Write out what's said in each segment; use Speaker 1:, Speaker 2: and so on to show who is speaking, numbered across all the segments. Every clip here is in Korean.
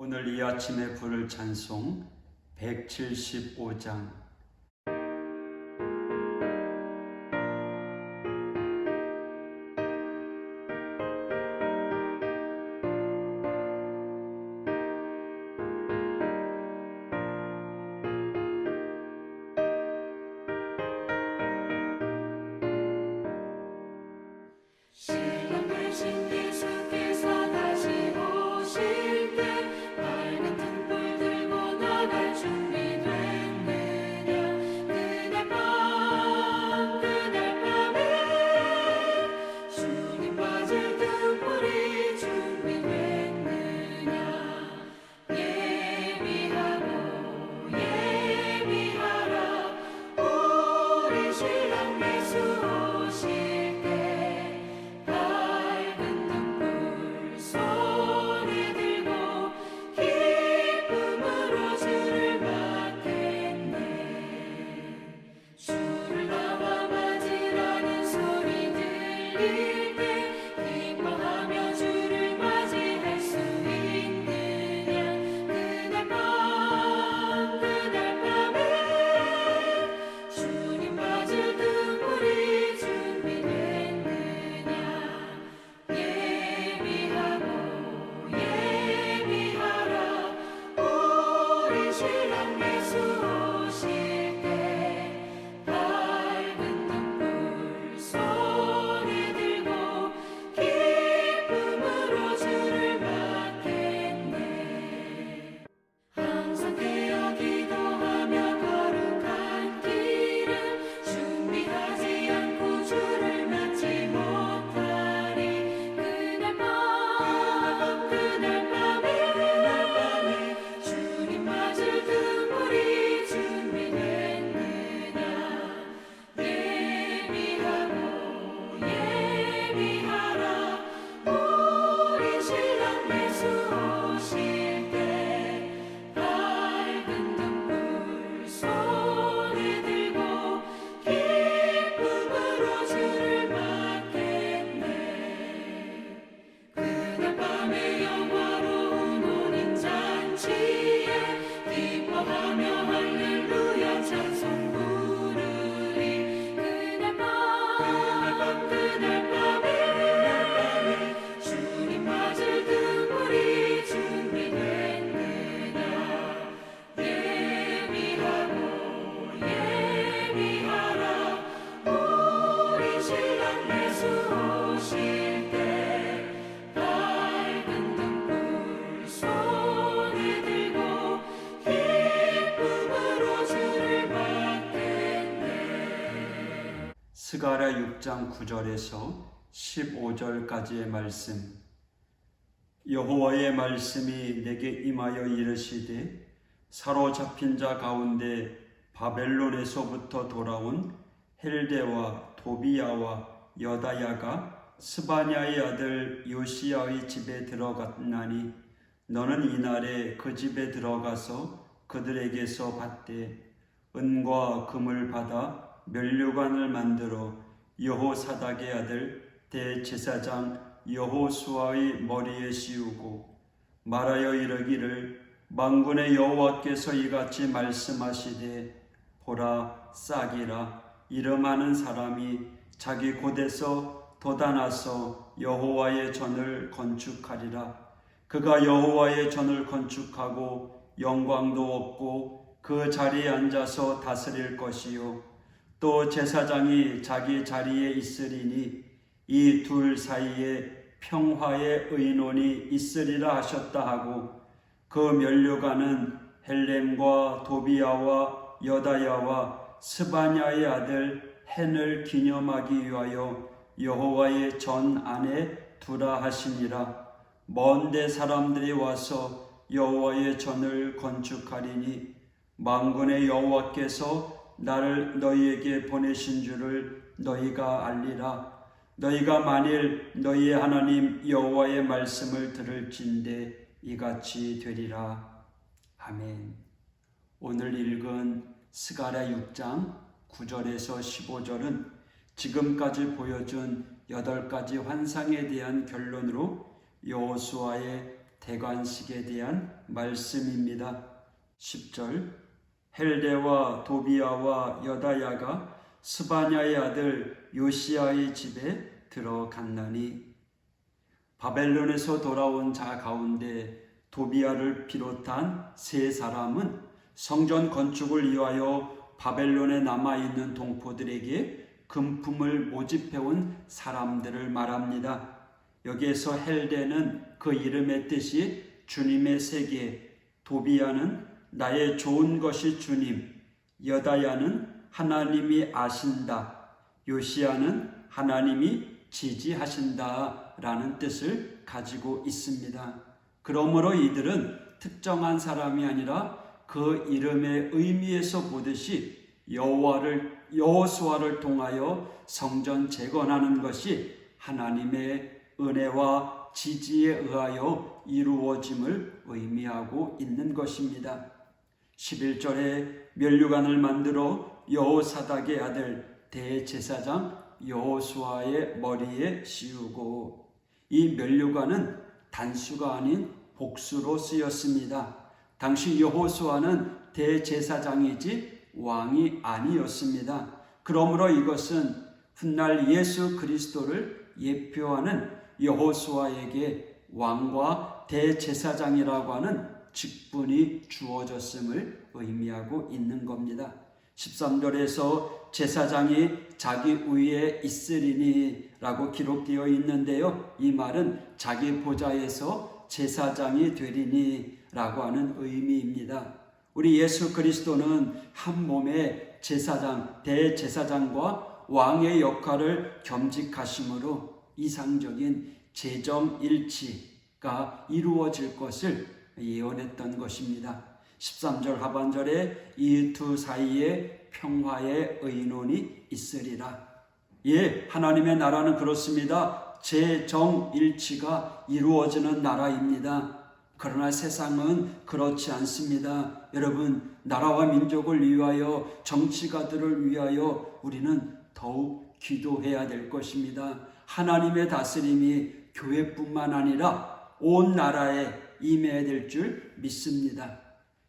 Speaker 1: 오늘 이 아침에 부를 찬송 175장 스가랴 6장 9절에서 15절까지의 말씀. 여호와의 말씀이 내게 임하여 이르시되 사로잡힌 자 가운데 바벨론에서부터 돌아온 헬데와 도비야와 여다야가 스바냐의 아들 요시야의 집에 들어갔나니 너는 이날에 그 집에 들어가서 그들에게서 받되 은과 금을 받아 면류관을 만들어 여호사닥의 아들 대제사장 여호수아의 머리에 씌우고 말하여 이르기를 만군의 여호와께서 이같이 말씀하시되 보라 싹이라. 이름하는 사람이 자기 곳에서 돋아나서 여호와의 전을 건축하리라. 그가 여호와의 전을 건축하고 영광도 얻고 그 자리에 앉아서 다스릴 것이요 또 제사장이 자기 자리에 있으리니 이 둘 사이에 평화의 의논이 있으리라 하셨다 하고 그 면류관은 헬렘과 도비야와 여다야와 스바냐의 아들 헨을 기념하기 위하여 여호와의 전 안에 두라 하시니라. 먼데 사람들이 와서 여호와의 전을 건축하리니 만군의 여호와께서 나를 너희에게 보내신 줄을 너희가 알리라. 너희가 만일 너희의 하나님 여호와의 말씀을 들을진대 이같이 되리라. 아멘. 오늘 읽은 스가랴 6장 9절에서 15절은 지금까지 보여준 여덟 가지 환상에 대한 결론으로 여호수아의
Speaker 2: 대관식에 대한 말씀입니다. 10절 헬레와 도비아와 여다야가 스바냐의 아들 요시아의 집에 들어갔나니 바벨론에서 돌아온 자 가운데 도비아를 비롯한 세 사람은 성전 건축을 위하여 바벨론에 남아 있는 동포들에게 금품을 모집해온 사람들을 말합니다. 여기에서 헬데는 그 이름의 뜻이 주님의 세계, 도비아는 나의 좋은 것이 주님, 여다야는 하나님이 아신다, 요시아는 하나님이 지지하신다 라는 뜻을 가지고 있습니다. 그러므로 이들은 특정한 사람이 아니라 그 이름의 의미에서 보듯이 여호와를 여호수아를 통하여 성전 재건하는 것이 하나님의 은혜와 지지에 의하여 이루어짐을 의미하고 있는 것입니다. 11절에 멸류관을 만들어 여호사닥의 아들 대제사장 여호수아의 머리에 씌우고 이 멸류관은 단수가 아닌 복수로 쓰였습니다. 당시 여호수아는 대제사장이지 왕이 아니었습니다. 그러므로 이것은 훗날 예수 그리스도를 예표하는 여호수아에게 왕과 대제사장이라고 하는 직분이 주어졌음을 의미하고 있는 겁니다. 13절에서 제사장이 자기 위에 있으리니 라고 기록되어 있는데요. 이 말은 자기 보좌에서 제사장이 되리니 라고 하는 의미입니다. 우리 예수 그리스도는 한 몸의 제사장, 대제사장과 왕의 역할을 겸직하심으로 이상적인 재정 일치가 이루어질 것을 예언했던 것입니다. 13절 하반절에 이 두 사이에 평화의 의논이 있으리라. 예, 하나님의 나라는 그렇습니다. 재정일치가 이루어지는 나라입니다. 그러나 세상은 그렇지 않습니다. 여러분, 나라와 민족을 위하여 정치가들을 위하여 우리는 더욱 기도해야 될 것입니다. 하나님의 다스림이 교회뿐만 아니라 온 나라에 임해야 될 줄 믿습니다.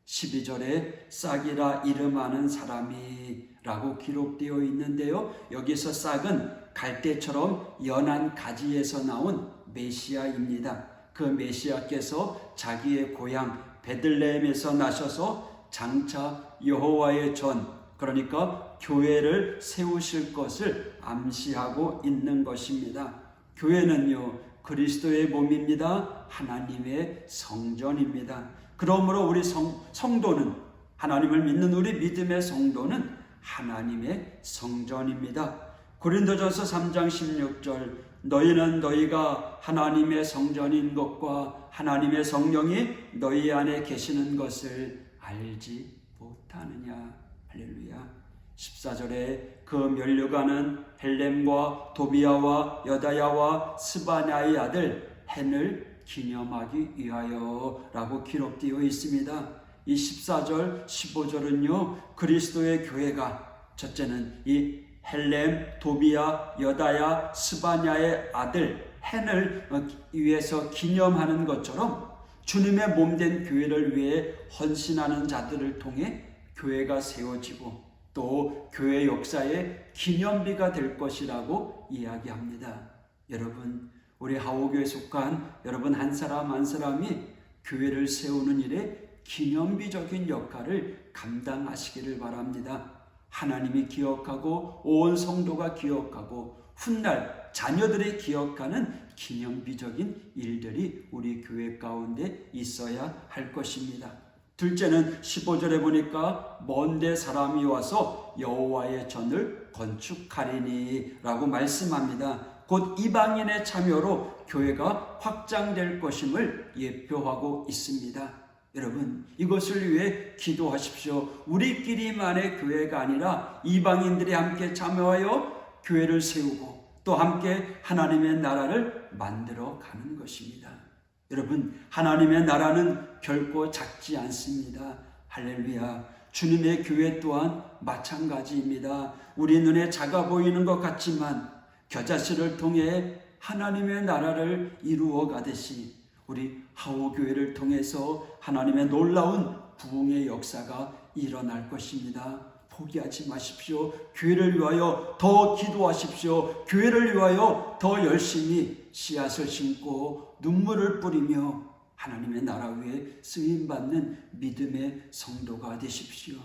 Speaker 2: 12절에 싹이라 이름하는 사람이 라고 기록되어 있는데요. 여기서 싹은 갈대처럼 연한 가지에서 나온 메시아입니다. 그 메시아께서 자기의 고향 베들레헴에서 나셔서 장차 여호와의 전 그러니까 교회를 세우실 것을 암시하고 있는 것입니다. 교회는요 그리스도의 몸입니다. 하나님의 성전입니다. 그러므로 우리 성, 성도는 하나님을 믿는 우리 믿음의 성도는 하나님의 성전입니다. 고린도전서 3장 16절 너희는 너희가 하나님의 성전인 것과 하나님의 성령이 너희 안에 계시는 것을 알지 못하느냐 할렐루야 14절에 그 면류관은 헬렘과 도비아와 여다야와 스바냐의 아들 헨을 기념하기 위하여라고 기록되어 있습니다. 이 14절, 15절은요 그리스도의 교회가 첫째는 이 헬렘, 도비아, 여다야, 스바냐의 아들 헨을 위해서 기념하는 것처럼 주님의 몸 된 교회를 위해 헌신하는 자들을 통해 교회가 세워지고 또 교회 역사의 기념비가 될 것이라고 이야기합니다. 여러분, 우리 하오교에 속한 여러분 한 사람 한 사람이 교회를 세우는 일에 기념비적인 역할을 감당하시기를 바랍니다. 하나님이 기억하고 온 성도가 기억하고 훗날 자녀들이 기억하는 기념비적인 일들이 우리 교회 가운데 있어야 할 것입니다. 둘째는 15절에 보니까 먼데 사람이 와서 여호와의 전을 건축하리니라고 말씀합니다. 곧 이방인의 참여로 교회가 확장될 것임을 예표하고 있습니다. 여러분, 이것을 위해 기도하십시오. 우리끼리만의 교회가 아니라 이방인들이 함께 참여하여 교회를 세우고 또 함께 하나님의 나라를 만들어 가는 것입니다. 여러분, 하나님의 나라는 결코 작지 않습니다. 할렐루야. 주님의 교회 또한 마찬가지입니다. 우리 눈에 작아 보이는 것 같지만 겨자씨를 통해 하나님의 나라를 이루어 가듯이 우리 하오 교회를 통해서 하나님의 놀라운 부흥의 역사가 일어날 것입니다. 포기하지 마십시오. 교회를 위하여 더 기도하십시오. 교회를 위하여 더 열심히 씨앗을 심고 눈물을 뿌리며 하나님의 나라 위에 쓰임 받는 믿음의 성도가 되십시오.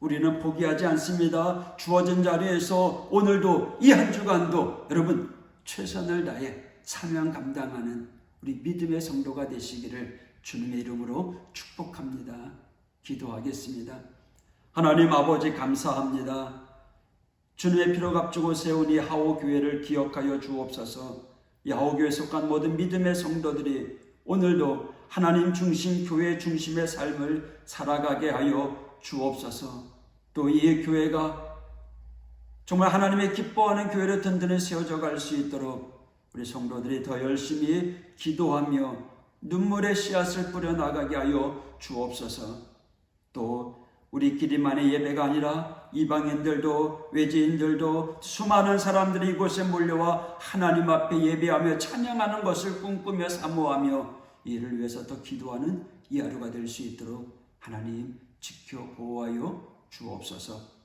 Speaker 2: 우리는 포기하지 않습니다. 주어진 자리에서 오늘도 이 한 주간도 여러분 최선을 다해 사명 감당하는 우리 믿음의 성도가 되시기를 주님의 이름으로 축복합니다. 기도하겠습니다. 하나님 아버지 감사합니다. 주님의 피로 값주고 세운 이 하오 교회를 기억하여 주옵소서. 이 하오 교회에 속한 모든 믿음의 성도들이 오늘도 하나님 중심 교회 중심의 삶을 살아가게 하여 주옵소서. 또 이 교회가 정말 하나님의 기뻐하는 교회로 든든히 세워져 갈 수 있도록 우리 성도들이 더 열심히 기도하며 눈물의 씨앗을 뿌려 나가게 하여 주옵소서. 또 우리끼리만의 예배가 아니라 이방인들도 외지인들도 수많은 사람들이 이곳에 몰려와 하나님 앞에 예배하며 찬양하는 것을 꿈꾸며 사모하며 이를 위해서 더 기도하는 이 하루가 될 수 있도록 하나님 지켜 보호하여 주옵소서.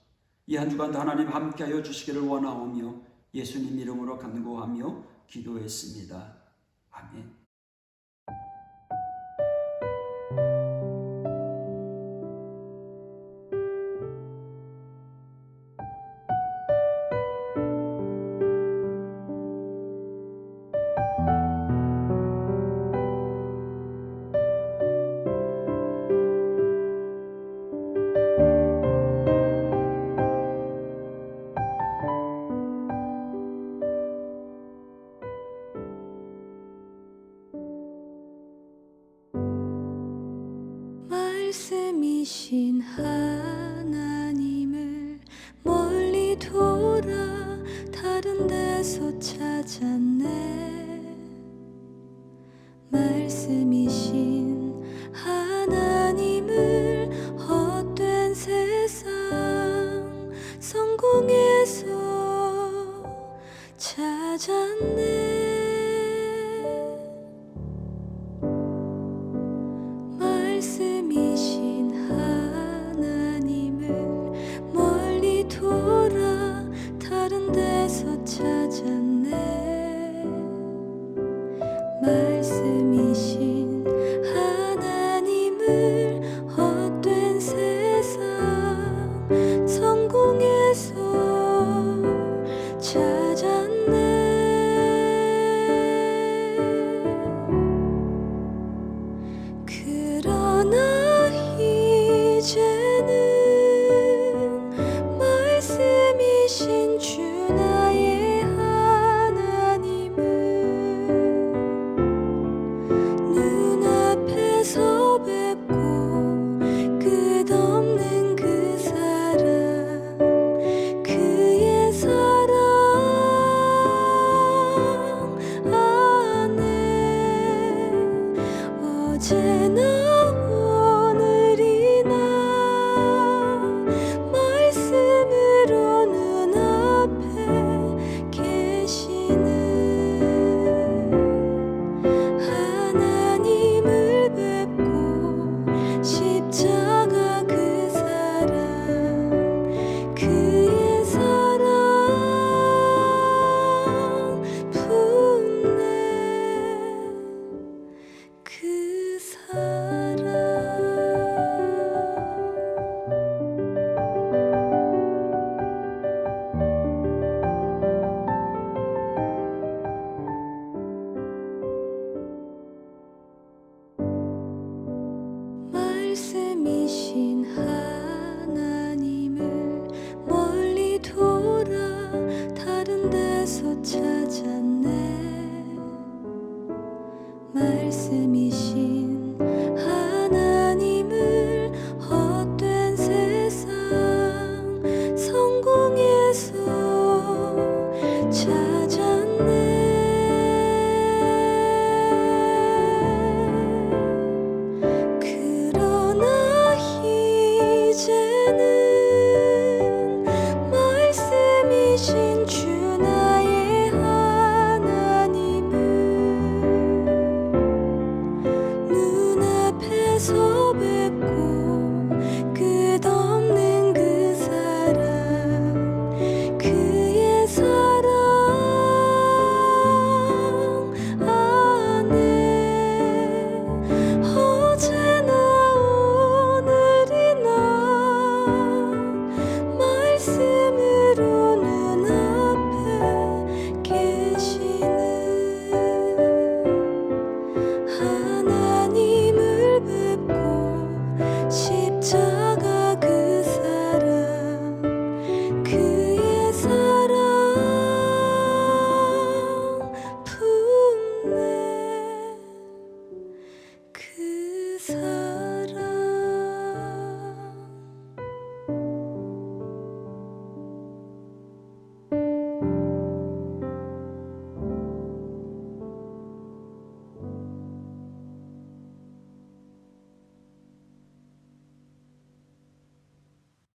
Speaker 2: 이 한 주간도 하나님 함께하여 주시기를 원하오며 예수님 이름으로 간구하며 기도했습니다. 아멘.
Speaker 1: 말씀